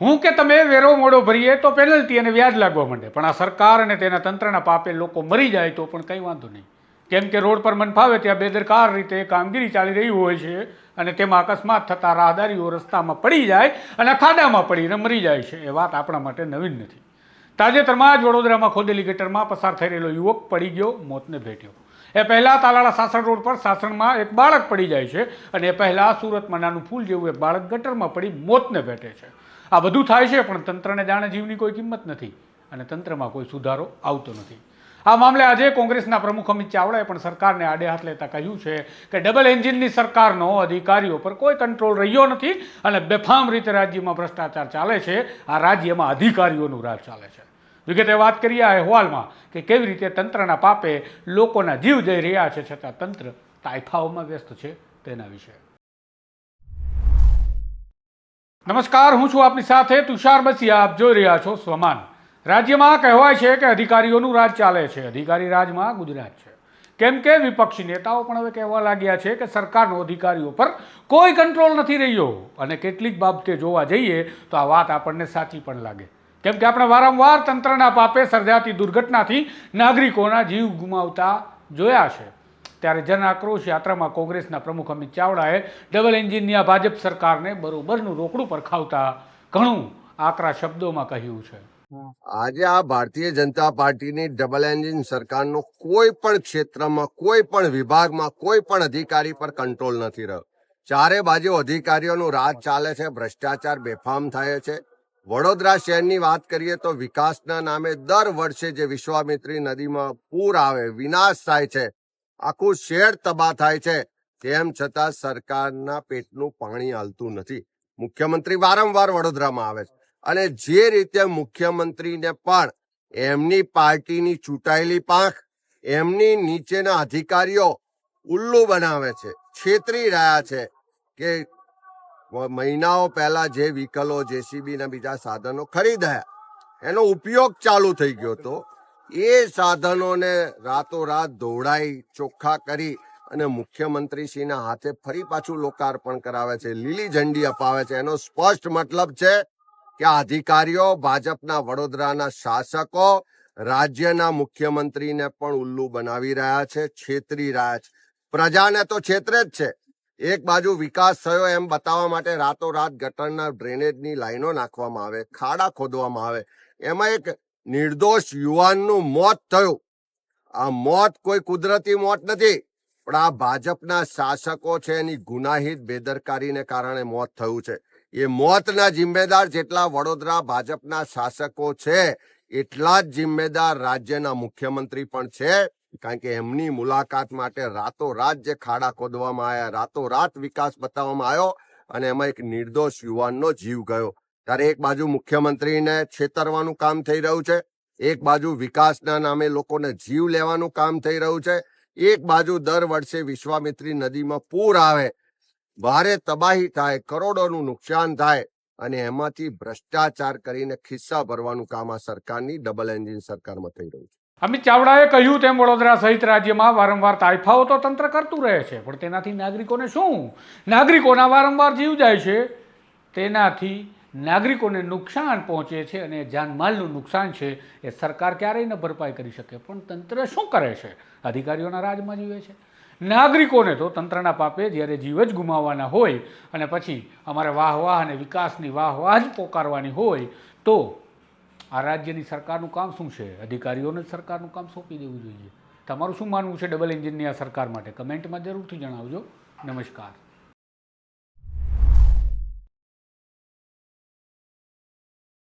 હું કે તમે વેરો મોડો ભરીએ તો પેનલ્ટી અને વ્યાજ લાગવા માંડે. પણ આ સરકાર અને તેના તંત્રના પાપે લોકો મરી જાય તો પણ કંઈ વાંધો નહીં. કેમ કે રોડ પર મન ફાવે ત્યાં બેદરકાર રીતે કામગીરી ચાલી રહી હોય છે અને તેમાં અકસ્માત થતા રાહદારીઓ રસ્તામાં પડી જાય અને ખાડામાં પડીને મરી જાય છે. એ વાત આપણા માટે નવીન નથી. તાજેતરમાં જ વડોદરામાં ખોદેલી ગટરમાં પસાર થઈ રહેલો યુવક પડી ગયો, મોતને ભેટ્યો. એ પહેલાં તાલાળા સાસણ રોડ પર સાસણમાં એક બાળક પડી જાય છે અને એ પહેલાં સુરતમાં નાનું ફૂલ જેવું એક બાળક ગટરમાં પડી મોતને ભેટે છે. આ બધું થાય છે, પણ તંત્રને જાણે જીવની કોઈ કિંમત નથી અને તંત્રમાં કોઈ સુધારો આવતો નથી. આ મામલે આજે કોંગ્રેસના પ્રમુખ અમિત ચાવડાએ પણ સરકારને આડે હાથ લેતા કહ્યું છે કે ડબલ એન્જિનની સરકારનો અધિકારીઓ પર કોઈ કંટ્રોલ રહ્યો નથી અને બેફામ રીતે રાજ્યમાં ભ્રષ્ટાચાર ચાલે છે, આ રાજ્યમાં અધિકારીઓનું રાજ ચાલે છે. વિગતે વાત કરીએ આ અહેવાલમાં કે કેવી રીતે તંત્રના પાપે લોકોના જીવ જઈ રહ્યા છે, છતાં તંત્ર તાઇફાઓમાં વ્યસ્ત છે તેના વિશે. નમસ્કાર, હું છું આપની સાથે તુષાર બસિયા. આપ જોઈ રહ્યા છો સ્વમાન. રાજ્યમાં કહેવાય છે કે અધિકારીઓનું રાજ ચાલે છે. અધિકારી રાજમાં ગુજરાત છે. કેમ કે વિપક્ષી નેતાઓ પણ હવે કહેવા લાગ્યા છે કે સરકારનો અધિકારીઓ પર કોઈ કંટ્રોલ નથી રહ્યો. અને કેટલીક બાબતે જોવા જઈએ તો આ વાત આપણને સાચી પણ લાગે. કેમ કે આપણે વારંવાર તંત્રના પાપે સર્જાતી દુર્ઘટનાથી નાગરિકોના જીવ ગુમાવતા જોયા છે. ત્યારે જન આક્રોશ યાત્રામાં કોંગ્રેસના પ્રમુખ અમિત ચાવડાએ ડબલ એન્જિનની આ ભાજપ સરકારને બરોબરનું રોકડું પર ખાવતા ઘણું આકરા શબ્દોમાં કહ્યું છે. આજે આ ભારતીય જનતા પાર્ટીની ડબલ એન્જિન સરકારનો કોઈ પણ ક્ષેત્રમાં, કોઈ પણ વિભાગમાં, કોઈ પણ અધિકારી પર કંટ્રોલ નથી રહ્યો. ચારે બાજુ અધિકારીઓનું રાજ ચાલે છે, ભ્રષ્ટાચાર બેફામ થાય છે. વડોદરા શહેરની વાત કરીએ તો વિકાસના નામે દર વર્ષે જે વિશ્વામિત્રી નદીમાં પૂર આવે, વિનાશ થાય છે આખું શેર તબાહ થાય છે. તેમ છતાં સરકારના પેટનું પાણી હાલતું નથી. મુખ્યમંત્રી વારંવાર વડોદરામાં આવે છે. અને જે રીતે મુખ્યમંત્રીને પણ એમની પાર્ટીની ચૂંટાયેલી પાંખ, એમની નીચેના અધિકારીઓ ઉલ્લુ બનાવે છે, છેતરી રહ્યા છે કે મહિનાઓ પહેલા જે વ્હીકલો જેસીબી ના બીજા સાધનો ખરીદાયા, એનો ઉપયોગ ચાલુ થઈ ગયો હતો. એ સાધનોને રાતોરાત દોડાઈ ચોખ્ખા કરી અને મુખ્યમંત્રીશ્રીના હાથે ફરી પાછું લોકાર્પણ કરાવે છે. લીલી ઝંડી અપાવે છે. એનો સ્પષ્ટ મતલબ છે કે અધિકારીઓ, ભાજપના વડોદરાના શાસકો, રાજ્યના મુખ્યમંત્રીને પણ ઉલ્લુ બનાવી રહ્યા છે, છેતરી રહ્યા છે. પ્રજાને તો છેતરે જ છે. એક બાજુ વિકાસ થયો એમ બતાવવા માટે રાતોરાત ગટરના ડ્રેનેજની લાઈનો નાખવામાં આવે, ખાડા ખોદવામાં આવે. એમાં એક નિર્દોષ યુવાનનું મોત થયું. આ મોત કોઈ કુદરતી મોત નથી, પણ આ ભાજપના શાસકો છે એની ગુનાહિત બેદરકારીને કારણે મોત થયું છે. એ મોતના જિમ્મેદાર જેટલા વડોદરા ભાજપના શાસકો છે, એટલા જ જિમ્મેદાર રાજ્યના મુખ્યમંત્રી પણ છે, કારણ કે એમની મુલાકાત માટે રાતોરાત જે ખાડા ખોદવામાં આવ્યા, રાતોરાત વિકાસ બતાવવામાં આવ્યો, અને એમાં એક નિર્દોષ યુવાનનો જીવ ગયો. ત્યારે એક બાજુ મુખ્યમંત્રીને છેતરવાનું કામ થઈ રહ્યું છે, એક બાજુ વિકાસના નામે લોકોને જીવ લેવાનું કામ થઈ રહ્યું છે, એક બાજુ દર વર્ષે વિશ્વામિત્રી નદીમાં પૂર આવે. ભારે તબાહી થાય, કરોડોનું નુકસાન થાય અને એમાંથી ભ્રષ્ટાચાર કરીને ખિસ્સા ભરવાનું કામ આ સરકારની ડબલ એન્જિન સરકારમાં થઈ રહ્યું છે. અમિત ચાવડાએ કહ્યું તેમ વડોદરા સહિત રાજ્યમાં વારંવાર તાઇફાઓ તો તંત્ર કરતું રહે છે, પણ તેનાથી નાગરિકોને શું? નાગરિકોના વારંવાર જીવ જાય છે, તેનાથી નાગરિકોને નુકસાન પહોંચે છે અને જાનમાલનું નુકસાન છે, એ સરકાર ક્યારેય ન ભરપાઈ કરી શકે. પણ તંત્ર શું કરે છે? અધિકારીઓના રાજમાં જીવે છે. નાગરિકોને તો તંત્રના પાપે જ્યારે જીવ જ ગુમાવવાના હોય અને પછી અમારે વાહ વાહ અને વિકાસની વાહ વાહ જ પોકારવાની હોય, તો આ રાજ્યની સરકારનું કામ શું છે? અધિકારીઓને સરકારનું કામ સોંપી દેવું જોઈએ. તમારું શું માનવું છે ડબલ એન્જિનની આ સરકાર માટે? કમેન્ટમાં જરૂરથી જણાવજો. નમસ્કાર.